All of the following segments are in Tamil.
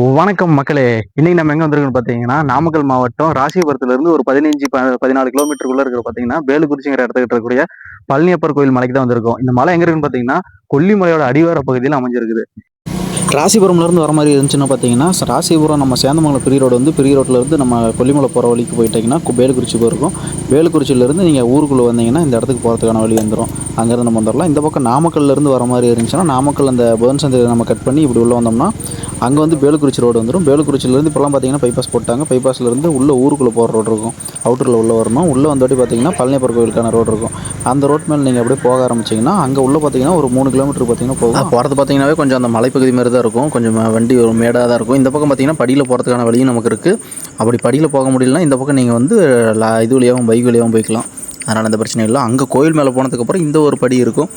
வணக்கம் மக்களே. இன்னைக்கு நம்ம எங்க வந்திருக்கோம் பாத்தீங்கன்னா நாமக்கல் மாவட்டம் ராசிபுரத்துல இருந்து ஒரு பதினஞ்சு ப- பதினாலு கிலோமீட்டருக்குள்ள இருக்கிற பாத்தீங்கன்னா வேலுக்குறிச்சிங்கிற இடத்துக்கு இருக்கக்கூடிய பழனியப்பர் கோயில் மலைக்கு தான் வந்திருக்கோம். இந்த மலை எங்க இருக்குன்னு பாத்தீங்கன்னா கொல்லிமலையோட அடிவார பகுதியில் அமைஞ்சிருக்குது. ராசிபுரம்லேருந்து வர மாதிரி இருந்துச்சுன்னா பார்த்தீங்கன்னா ராசிபுரம் நம்ம சேந்தமங்கலம் பெரிய ரோடு வந்து பெரிய ரோட்லேருந்து நம்ம கொல்லிமலை போகிற வழிக்கு போயிட்டீங்கன்னா வேலுக்குறிச்சி போயிருக்கும். வேலுக்குறிச்சியிலேருந்து நீங்கள் ஊருக்குள்ளே வந்தீங்கன்னா இந்த இடத்துக்கு போகிறதுக்கான வழி வந்துடும் அங்கேருந்து நம்ம வந்துடலாம் இந்த பக்கம் நாமக்கல்லேருந்து வர மாதிரி இருந்துச்சுன்னா நாமக்கல் அந்த புதன் சந்தையை நம்ம கட் பண்ணி இப்படி உள்ளே வந்தோம்னா அங்கே வந்து வேலுக்குறிச்சி ரோடு வந்துடும் வேலுக்குறிச்சியிலேருந்து இப்போலாம் பார்த்தீங்கன்னா பைபாஸ் போட்டாங்க. பைபாஸ்லேருந்து உள்ளே ஊருக்குள்ளே போகிற ரோடு இருக்கும். அவுட்டரில் உள்ளே வரணும். உள்ளே வந்தோட்டி பார்த்தீங்கன்னா பழனியப்பர் கோயிலுக்கான ரோடு இருக்கும். அந்த ரோட் மேலே நீங்கள் அப்படியே போக ஆரம்பிச்சிங்கன்னா அங்கே உள்ளே பார்த்தீங்கன்னா ஒரு மூணு கிலோமீட்டர் பார்த்தீங்கன்னா போகும். போகிறது பார்த்தீங்கன்னாவே கொஞ்சம் அந்த மலைப்பகுதி மாதிரி தான் இருக்கும். கொஞ்சம் வண்டி ஒரு மேடாக தான் இருக்கும். இந்த பக்கம் பார்த்திங்கன்னா படியில் போகிறதுக்கான வழியும் நமக்கு இருக்குது அப்படி படியில் போக முடியலன்னா இந்த பக்கம் நீங்கள் வந்து லா இது வழியாகவும் பைக் வழியாகவும் போய்க்கலாம். அதனால் எந்த பிரச்சனை இல்லை. அங்கே கோயில் மேலே போனதுக்கப்புறம் இந்த ஒரு படி இருக்கும்.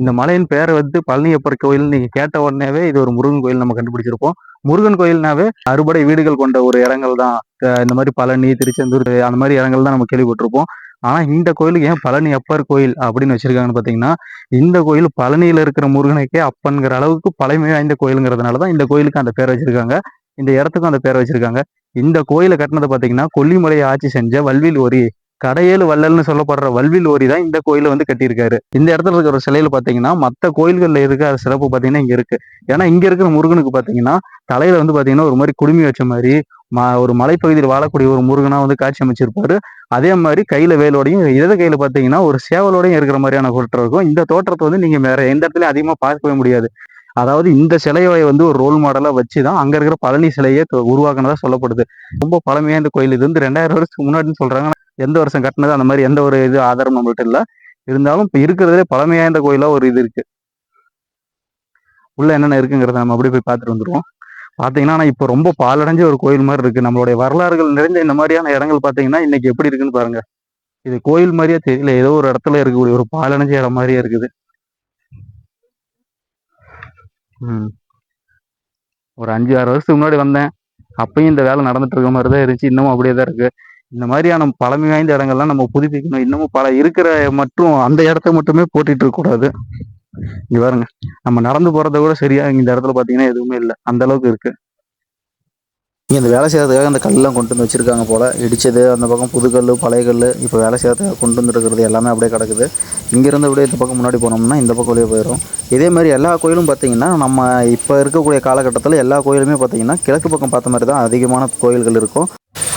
இந்த மலையின் பேரை வந்து பழனியப்பர் கோயில் நீங்க கேட்ட உடனேவே இது ஒரு முருகன் கோயில் நம்ம கண்டுபிடிச்சிருப்போம். முருகன் கோயில்னாவே அறுபடை வீடுகள் கொண்ட ஒரு இடங்கள் தான் இந்த மாதிரி பழனி திருச்செந்தூர் அந்த மாதிரி இடங்கள் தான் நம்ம கேள்விப்பட்டிருப்போம். ஆனால் இந்த கோயிலுக்கு ஏன் பழனி அப்பர் கோயில் அப்படின்னு வச்சிருக்காங்கன்னு பார்த்தீங்கன்னா இந்த கோயில் பழனியில் இருக்கிற முருகனுக்கே அப்பன்கிற அளவுக்கு பழமை வாய்ந்த கோயிலுங்கிறதுனால தான் இந்த கோயிலுக்கு அந்த பேர் வச்சிருக்காங்க. இந்த இடத்துக்கும் அந்த பேர் வச்சிருக்காங்க. இந்த கோயிலை கட்டினதை பார்த்தீங்கன்னா கொல்லிமலையை ஆட்சி செஞ்ச வல்வில் ஒரி கடையேழு வள்ளல்னு சொல்லப்படுற வல்வில் ஓரி தான் இந்த கோயிலை வந்து கட்டியிருக்காரு. இந்த இடத்துல இருக்கிற சிலையில பார்த்தீங்கன்னா மற்ற கோயில்களில் இருக்கிற சிறப்பு பார்த்தீங்கன்னா இங்கே இருக்கு. ஏன்னா இங்கே இருக்கிற முருகனுக்கு பார்த்தீங்கன்னா தலையில வந்து பார்த்தீங்கன்னா ஒரு மாதிரி குடுமி வச்ச மாதிரி ம- ஒரு மலைப்பகுதியில் வாழக்கூடிய ஒரு முருகனா வந்து காட்சி அமைச்சிருப்பாரு. அதே மாதிரி கையில வேலோடையும் இடது கையில பார்த்தீங்கன்னா ஒரு சேவலோடையும் இருக்கிற மாதிரியான தோற்றம் இருக்கும். இந்த தோற்றத்தை வந்து நீங்க வேற எந்த இடத்துலயும் அதிகமா பார்க்கவே முடியாது. அதாவது இந்த சிலையை வந்து ஒரு ரோல் மாடலாக வச்சு தான் அங்க இருக்கிற பழனி சிலையை உருவாக்குனதா சொல்லப்படுது. ரொம்ப பழமையா இந்த கோயில். இது வந்து ரெண்டாயிரம் வருஷத்துக்கு முன்னாடின்னு சொல்றாங்க. எந்த வருஷம் கட்டினது அந்த மாதிரி எந்த ஒரு இது ஆதாரம் நம்மள்ட்ட இல்லை. இருந்தாலும் இப்போ இருக்கிறதுலே பழமையாய்ந்த கோயிலா ஒரு இது இருக்கு. உள்ள என்னென்ன இருக்குங்கிறத நம்ம அப்படியே போய் பார்த்துட்டு வந்துடுவோம் பாத்தீங்கன்னா இப்போ ரொம்ப பாலடைஞ்ச ஒரு கோயில் மாதிரி இருக்கு. நம்மளுடைய வரலாறுகள் நிறைந்த இந்த மாதிரியான இடங்கள் பாத்தீங்கன்னா இன்னைக்கு எப்படி இருக்குன்னு பாருங்க. இது கோயில் மாதிரியே தெரியல. ஏதோ ஒரு இடத்துல இருக்கக்கூடிய ஒரு பாலடைஞ்ச இடம் மாதிரியே இருக்குது. ம். ஒரு அஞ்சு ஆறு வருஷத்துக்கு முன்னாடி வந்தேன். அப்பயும் இந்த வேலை நடந்துட்டு இருக்க மாதிரி தான் இருந்துச்சு. இன்னமும் அப்படியே தான் இருக்கு. இந்த மாதிரியான பழமை வாய்ந்த இடங்கள்லாம் நம்ம புதுப்பிக்கணும். இன்னமும் பல இருக்கிற மற்றும் அந்த இடத்த மட்டுமே போட்டிட்டு இருக்கக்கூடாது. இங்க பாருங்க. நம்ம நடந்து போறத கூட சரியா இந்த இடத்துல பாத்தீங்கன்னா எதுவுமே இல்லை. அந்த அளவுக்கு இருக்கு. இங்கே இந்த வேலை செய்யறதுக்காக அந்த கல்லாம் கொண்டு வந்து வச்சிருக்காங்க போல். இடிச்சது அந்த பக்கம் புது கல் பழைய கல் இப்போ வேலை செய்யறதுக்காக கொண்டு வந்துருக்கிறது எல்லாமே அப்படியே கிடக்குது. இங்கேருந்து அப்படியே இந்த பக்கம் முன்னாடி போனோம்னா இந்த பக்கம் வழியே போயிடும் இதே மாதிரி எல்லா கோயிலும் பார்த்தீங்கன்னா நம்ம இப்போ இருக்கக்கூடிய காலகட்டத்தில் எல்லா கோயிலுமே பார்த்தீங்கன்னா கிழக்கு பக்கம் பார்த்த மாதிரி தான் அதிகமான கோயில்கள் இருக்கும்.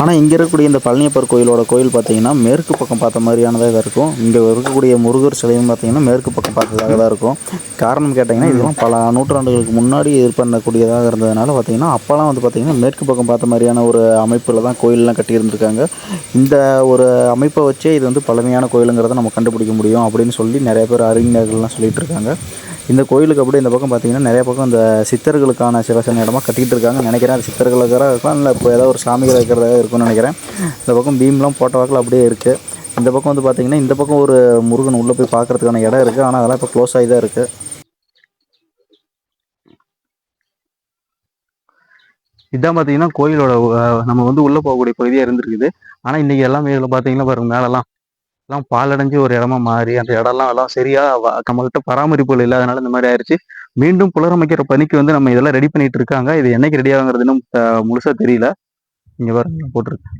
ஆனால் இங்கே இருக்கக்கூடிய இந்த பழனியப்பர் கோயிலோட கோயில் பார்த்தீங்கன்னா மேற்கு பக்கம் பார்த்த மாதிரியானதாக தான் இருக்கும். இங்கே இருக்கக்கூடிய முருகர் சிலையும் பார்த்தீங்கன்னா மேற்கு பக்கம் பார்த்ததாக தான் இருக்கும். காரணம் கேட்டிங்கன்னா இதெல்லாம் பல நூற்றாண்டுகளுக்கு முன்னாடி இது பண்ணக்கூடியதாக இருந்ததுனால பார்த்தீங்கன்னா அப்போல்லாம் வந்து பார்த்தீங்கன்னா மேற்கு பக்கம் பார்த்த மாதிரியான ஒரு அமைப்பில் தான் கோயிலெலாம் கட்டியிருந்திருக்காங்க. இந்த ஒரு அமைப்பை வச்சே இது வந்து பழமையான கோயிலுங்கிறத நம்ம கண்டுபிடிக்க முடியும் அப்படின்னு சொல்லி நிறைய பேர் அறிஞர்கள்லாம் சொல்லிகிட்டு இருக்காங்க. இந்த கோயிலுக்கு அப்படியே இந்த பக்கம் பார்த்தீங்கன்னா நிறைய பக்கம் இந்த சித்தர்களுக்கான சிவசன இடமா கட்டிக்கிட்டு இருக்காங்க நினைக்கிறேன். அது சித்தர்களுக்காக இருக்கலாம் இல்லை இப்போ ஏதாவது ஒரு சாமிகள் வைக்கிறதாக இருக்கும்னு நினைக்கிறேன். இந்த பக்கம் பீம்லாம் போட்ட வாக்கில் அப்படியே இருக்குது இந்த பக்கம் வந்து பார்த்தீங்கன்னா இந்த பக்கம் ஒரு முருகன் உள்ளே போய் பார்க்கறதுக்கான இடம் இருக்குது ஆனால் அதெல்லாம் இப்போ க்ளோஸ் ஆகி தான் இருக்குது இதான் பார்த்தீங்கன்னா கோயிலோட நம்ம வந்து உள்ளே போகக்கூடிய பகுதியாக இருந்திருக்குது. ஆனால் இன்றைக்கி எல்லாமே இதில் பார்த்தீங்கன்னா பாருங்கள் மேலெல்லாம் எல்லாம் பாலடைஞ்சு ஒரு இடமா மாறி அந்த இடம்லாம் எல்லாம் சரியா நம்மள்கிட்ட நம்மகிட்ட பராமரிப்புகள் இல்லாதனால இந்த மாதிரி ஆயிடுச்சு மீண்டும் புலரமைக்கிற பணிக்கு வந்து நம்ம இதெல்லாம் ரெடி பண்ணிட்டு இருக்காங்க. இது என்னைக்கு ரெடி ஆகுங்கிறது இன்னும் முழுசா தெரியல. இங்க பாருங்க போட்டிருக்கு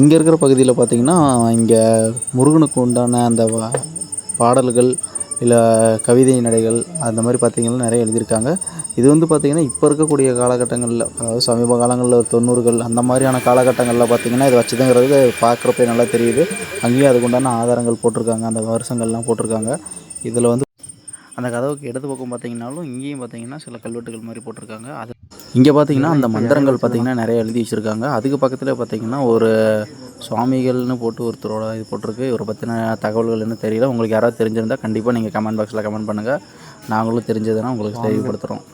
இங்கே இருக்கிற பகுதியில் பார்த்தீங்கன்னா இங்கே முருகனுக்கு உண்டான அந்த பாடல்கள் இல்லை கவிதை நடைகள் அந்த மாதிரி பார்த்தீங்கன்னா நிறைய எழுதியிருக்காங்க. இது வந்து பார்த்திங்கன்னா இப்போ இருக்கக்கூடிய காலகட்டங்களில் அதாவது சமீப காலங்களில் தொண்ணூறுகள் அந்த மாதிரியான காலகட்டங்களில் பார்த்திங்கன்னா இது வச்சுதுங்கிறது பார்க்குறப்பே நல்லா தெரியுது. அங்கேயும் அதுக்குண்டான ஆதாரங்கள் போட்டிருக்காங்க அந்த வருஷங்கள்லாம் போட்டிருக்காங்க. இதில் வந்து அந்த கதவுக்கு இடது பக்கம் பார்த்தீங்கன்னாலும் இங்கேயும் பார்த்தீங்கன்னா சில கல்வெட்டுகள் மாதிரி போட்டிருக்காங்க. அது இங்கே பார்த்தீங்கன்னா அந்த மந்திரங்கள் பார்த்தீங்கன்னா நிறைய எழுதி வச்சுருக்காங்க. அதுக்கு பக்கத்தில் பார்த்தீங்கன்னா ஒரு சுவாமிகள்னு போட்டு ஒருத்தரோட இது போட்டிருக்கு. இவரை பற்றின தகவல்கள் என்ன தெரியல. உங்களுக்கு யாராவது தெரிஞ்சிருந்தால் கண்டிப்பாக நீங்கள் கமெண்ட் பாக்ஸில் கமெண்ட் பண்ணுங்கள் நாங்களும் தெரிஞ்சதுன்னா உங்களுக்கு தெரியப்படுத்துகிறோம்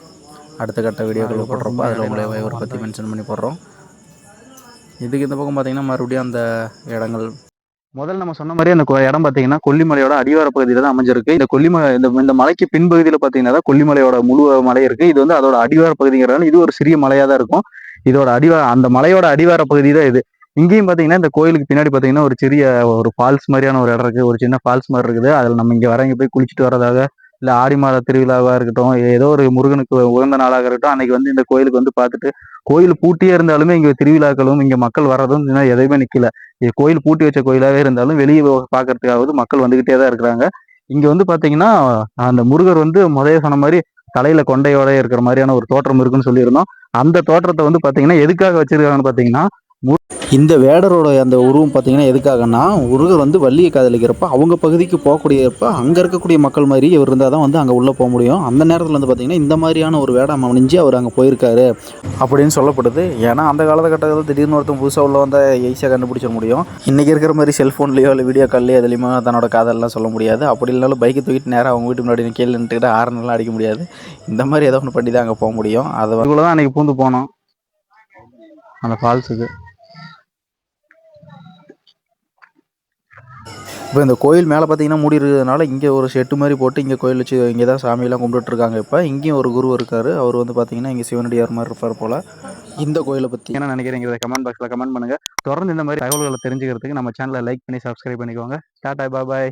அடுத்த கட்ட வீடியோக்கள் போடுறப்போ அதில் உங்களை இவரை பற்றி மென்ஷன் பண்ணி போடுறோம் இதுக்கு இந்த பக்கம் பார்த்தீங்கன்னா மறுபடியும் அந்த இடங்கள். முதல்ல நம்ம சொன்ன மாதிரி அந்த இடம் பாத்தீங்கன்னா கொல்லிமலையோட அடிவார பகுதியில தான் அமைஞ்சிருக்கு. இந்த கொல்லிமலை இந்த இந்த மலைக்கு பின்பகுதியில பாத்தீங்கன்னா தான் கொல்லிமலையோட முழு மலை இருக்கு. இது வந்து அதோட அடிவார பகுதிங்கிறதால இது ஒரு சிறிய மலையா தான் இருக்கும். இதோட அடிவார அந்த மலையோட அடிவார பகுதி தான் இது. இங்கேயும் பார்த்தீங்கன்னா இந்த கோயிலுக்கு பின்னாடி பார்த்தீங்கன்னா ஒரு சிறிய ஒரு ஃபால்ஸ் மாதிரியான ஒரு இடம் இருக்குது ஒரு சின்ன ஃபால்ஸ் மாதிரி இருக்குது. அதில் நம்ம இங்கே வர இங்கே போய் குளிச்சுட்டு வரதாக இல்லை ஆடி மாத திருவிழாவாக இருக்கட்டும் ஏதோ ஒரு முருகனுக்கு உகந்த நாளாக இருக்கட்டும் அன்னைக்கு வந்து இந்த கோயிலுக்கு வந்து பார்த்துட்டு கோயில் பூட்டியே இருந்தாலுமே இங்கே திருவிழாக்களும் இங்கே மக்கள் வர்றதும் எதையுமே நிற்கல கோயில் பூட்டி வச்ச கோயிலாகவே இருந்தாலும் வெளியே பார்க்கறதுக்காவது மக்கள் வந்துக்கிட்டே தான் இருக்கிறாங்க. இங்கே வந்து பார்த்தீங்கன்னா அந்த முருகர் வந்து முதல்ல சொன்ன மாதிரி தலையில கொண்டையோட இருக்கிற மாதிரியான ஒரு தோற்றம் இருக்குன்னு சொல்லியிருந்தோம். அந்த தோற்றத்தை வந்து பார்த்தீங்கன்னா எதுக்காக வச்சிருக்காங்கன்னு பார்த்தீங்கன்னா இந்த வேடரோட அந்த உருவம் பார்த்தீங்கன்னா எதுக்காகன்னா முருகர் வந்து வள்ளியை காதலிக்கிறப்ப அவங்க பகுதிக்கு போகக்கூடியப்ப அங்கே இருக்கக்கூடிய மக்கள் மாதிரி இவர் இருந்தால் தான் வந்து அங்கே உள்ளே போக முடியும். அந்த நேரத்தில் வந்து பார்த்தீங்கன்னா இந்த மாதிரியான ஒரு வேடம் அணிஞ்சு அவர் அங்கே போயிருக்காரு. அப்படின்னு சொல்லப்படுது. ஏன்னா அந்த காலகட்டத்தில் திடீர்னு ஒருத்தன் புதுசாக உள்ள வந்தால் ஈஸியாக கண்டுபிடிச்சிட முடியும். இன்றைக்கி இருக்கிற மாதிரி செல்ஃபோன்லேயோ இல்லை வீடியோ கால்லையோ எதுலையுமே தன்னோட காதலெலாம் சொல்ல முடியாது. அப்படி இல்லைனாலும் பைக்கை தூக்கிட்டு நேராக அவங்க வீட்டு முன்னாடி கீழே நின்றுக்கிட்டு ஆரனெல்லாம் அடிக்க முடியாது. இந்த மாதிரி ஏதோ ஒன்று பண்ணி தான் அங்கே போக முடியும். அதை தான் அன்னைக்கு பூந்து போனோம் அந்த ஃபால்ஸுக்கு இப்போ இந்த கோயில் மேலே பார்த்தீங்கன்னா மூடி இருக்கிறதுனால இங்கே ஒரு ஷெட்டு மாதிரி போட்டு இங்கே கோயில் வச்சு இங்கே தான் சாமியெல்லாம் கும்பிட்டுருக்காங்க இப்போ. இங்கேயும் ஒரு குரு இருக்கார். அவர் வந்து பார்த்தீங்கன்னா இங்கே சிவனடியார் மாதிரி இருப்பார் போல். இந்த கோயிலை பற்றி என்ன நினைக்கிறீங்கிறத கமெண்ட் பாக்ஸில் கமெண்ட் பண்ணுங்கள் தொடர்ந்து இந்த மாதிரி தகவல்களை தெரிஞ்சுக்கிறதுக்கு நம்ம சேனலை லைக் பண்ணி சப்ஸ்கிரைப் பண்ணிக்கோங்க. டாடா பாய்